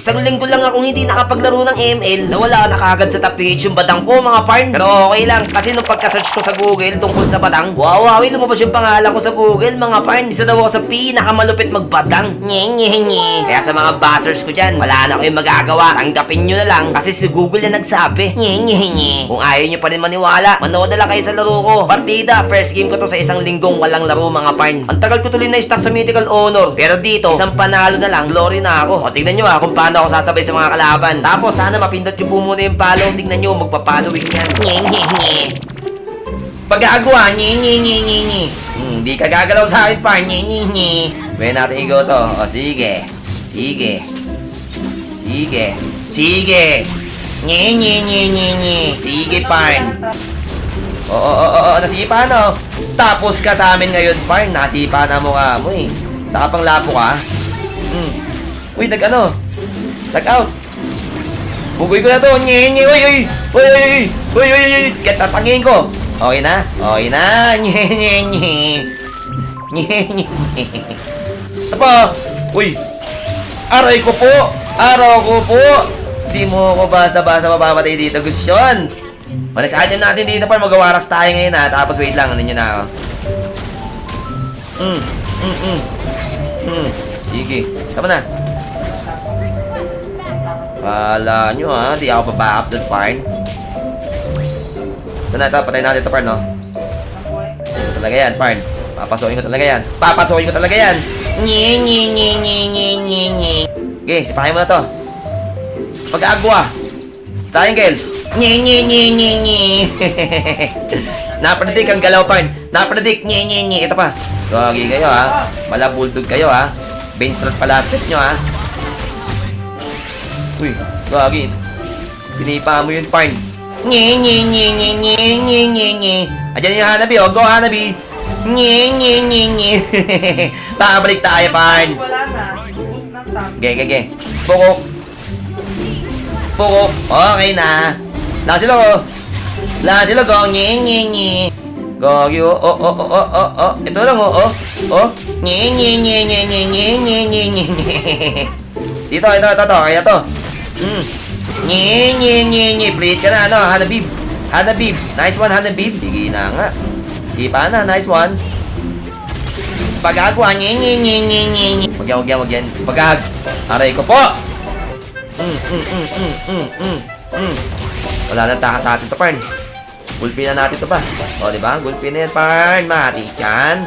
Isang linggo lang akong hindi nakapaglaro ng ML Nawala na kagad sa top yung badang ko mga parn Pero okay lang kasi nung pagka-search ko sa Google tungkol sa badang Wow, wow, lumabas yung pangalan ko sa Google mga parn Isa daw ako sa pinakamalupit magbadang Nye, nye, nye. Kaya sa mga buzzers ko dyan, wala na kayong magagawa. Tanggapin nyo na lang kasi si Google na nagsabi. Nye, nye, nye. Kung ayaw nyo pa rin maniwala, manood na lang kayo sa laro ko. Partida, first game ko to sa isang linggong walang laro mga parn Ang tagal ko tuloy na stuck sa Mythical Honor Pero dito, isang panalo na lang, glory na ako. O tignan nyo ah kung paano ako sasabay sa mga kalaban Tapos sana mapindot nyo po muna yung follow Tignan nyo, magpa-following yan Nye, nye, nye Pag-aagwa, nye, nye, nye, nye, nye Hmm, di ka gagalaw sa akin pa, nye, nye, nye Pwede natin igo to O sige, sige Sige, sige Nye, nye, nye, nye, nye Sige, parn Oo, oo, oo, oo, nasipa na. oh. Tapos ka sa amin ngayon, Parn. Nasipa na mo ka mo eh. Saka pang lapo ka. Hmm. Uy, nag ano? Nag out. Bugoy ko na to. Nye, nye, uy, uy. Uy, uy, uy. Uy, uy, uy. Katatangin ko. Okay na? Okay na. Nye, nye, nye. Nye, nye, nye. Ito pa. Uy. Aray ko po. Araw ko po. Di mo ako basta-basta mapamatay dito, Gusyon. O, next item natin dito pa, magawaras tayo ngayon ha. Tapos wait lang, ano nyo na ako. Mm, mm, mm. Mm. Sige, sama na. Kala nyo ha, di ako pa-back up doon, Parn. Ito na, ito, patayin natin ito, Parn, no? Ito talaga yan, Parn. Papasukin ko talaga yan. Papasukin ko talaga yan. Nye, nye, nye, nye, nye, nye, nye. Okay, sipahin mo na to. Pag-agwa. Triangle. Nye, nye, nye, nye, nye. Napredict ang galaw, Parn. Napredict. Nye, nye, nye. Ito pa. Gagi kayo, ha. Mala bulldog kayo, ha. Bench strut pala trip nyo, ha. Uy, gagi. Sinipa mo yun, Parn. Nye, nye, nye, nye, nye, nye, nye, nye. Ayan yung Hanabi, oh. Go, Hanabi. Nye, nye, nye, nye. Babalik tayo, Parn. Wala na. Boost ng tank. Ge, ge, ge. Pukok. Pukok. Okay na. Lakas sila, oh. Lakas sila, go. Nye, nye, nye. Gagi, oh, oh, oh, oh, oh, oh, oh. Ito lang, oh, oh. Oh. Nye, nye, nye, nye, nye, nye, nye, nye, nye. Dito, ito, ito, ito. Kaya to. Hmm. Nye, nye, nye, nye. Plate ka na, ano, Hanabib. Hanabib. Nice one, Hanabib. Sige na nga. Sipa na, nice one. Pagagwa, nye, nye, nye, nye, nye, nye. Wag yan, wag yan, wag yan. Pagag. Aray ko po. Mm, mm, mm, mm, mm, mm, mm. Wala nang takas sa atin to, Parn. Gulpin na natin to ba? O, di ba? Gulpin na yan, Parn. Mati yan.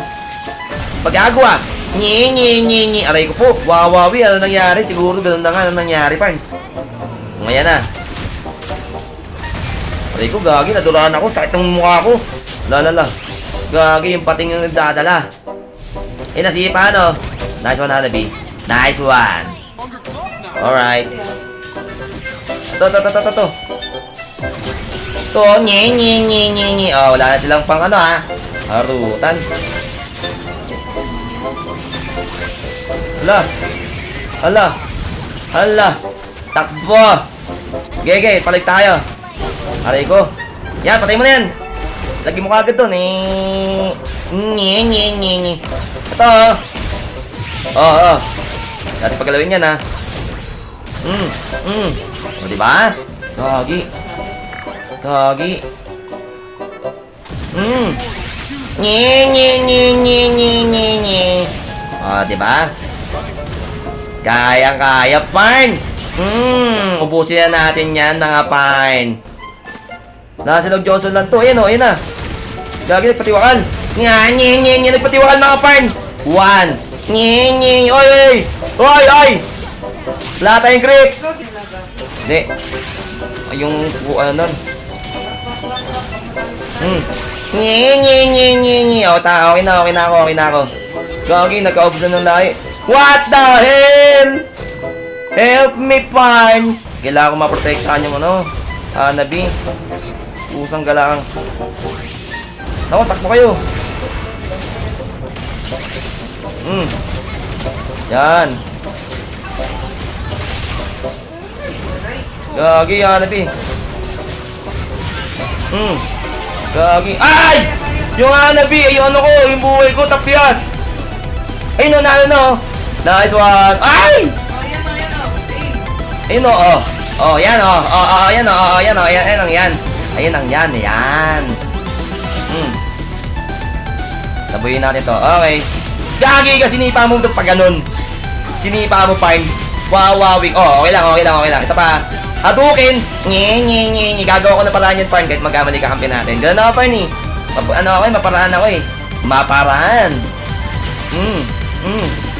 Pagagwa. Nye, nye, nye, nye. Aray ko po. Wawawi. Ano nangyari? Siguro ganun na nga. Ano nangyari, Parn? Ngayon na. Aray ko, gagi. Naduraan ako. Sakit ng mukha ko. Lalala. Gagi, yung pating yung nagdadala. Eh, nasipa, ano? Nice one, Hanabi. Nice one. Alright. Ito, ito, ito, ito, ito. Ito, nye, nye, nye, nye, nye. Oh, wala na silang pang ano, ha? Harutan. Hala. Hala. Hala. Takbo. Gege, palik tayo. Aray ko. Yan, patay mo na yan. Lagi mo kagad to, ni. Nye, nye, nye, nye. Ito, oh. Oo, oh. Dati pagalawin yan, ha. Mm, mm. O, diba? Gagi. Gagi. Mm. Nye, nye, nye, nye, nye, nye, nye. O, diba? Kayang-kaya, Parn. Hmm, ubusin na natin yan, mga Parn. Nasa Log Johnson lang to. Ayan o, ayan na. Gagi, nagpatiwakal. Nga, nye, nye, nye, nagpatiwakal mga Parn. One. Nye, nye, oy, oy. Oy, oy. Wala tayong grips. Hindi. Yung, ano nun. Hmm. Nye, nye, nye, nye, nye. O, ta, okay na, okay na ako, okay na ako. Gagi, nagka-obs na ng lahi. What the hell? Help me, Parn! Kailangan ko maprotektahan yung ano. Ah, nabi. Usang galang. Ako, takbo kayo. Hmm. Yan. Gagi, Hanabi. Hmm. Gagi. Ay! Yung Hanabi, ay yung ano ko, yung buhay ko, tapyas. Ay, no, na, no. Nice one. Ay! Ayun o, oh. Oh, yan o. Oh, oh, oh, yan o. Oh, oh, yan o. Ayan, ayan ang yan. Ayan ang yan. Yan. Hmm. Sabuyin natin to. Okay. Gagi ka, sinipa mo pag ganun. Sinipa mo, Parn. Wawawing. Oh, okay lang, okay lang, okay lang. Isa pa. Hadukin. Nye, nye, nye, nye. Gagawa ko na paraan yan, Parn. Kahit magkamali ka kampi natin. Ganun ako, Parn eh. Map- ano ako eh, maparaan ako eh. Maparaan. Hmm. Hmm.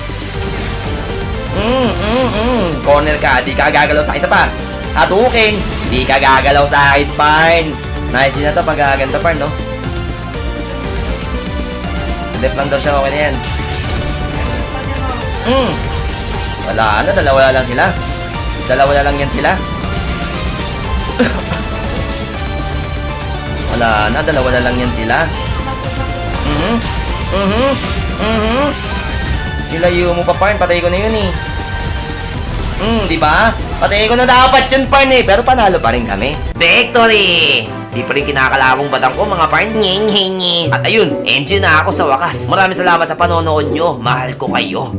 Corner ka, di ka gagalaw sa isa pa. Hatukin, di ka gagalaw sa akin, Parn. Nice yun na to, pag gaganda, Parn, no? Left lang daw siya, okay na yan. Mm. Wala na, dalawa lang sila. Dalawa na lang yan sila. Wala na, dalawa na lang yan sila. Mhm. Mhm. Mhm. Nilayo mo pa, Parn. Patay ko na yun eh. Hmm, di ba? Patay ko na dapat yun, Parn eh. Pero panalo pa rin kami. Victory! Di pa rin kinakalabong batang ko, mga Parn. Nying, nying. At ayun, engine na ako sa wakas. Maraming salamat sa panonood nyo. Mahal ko kayo.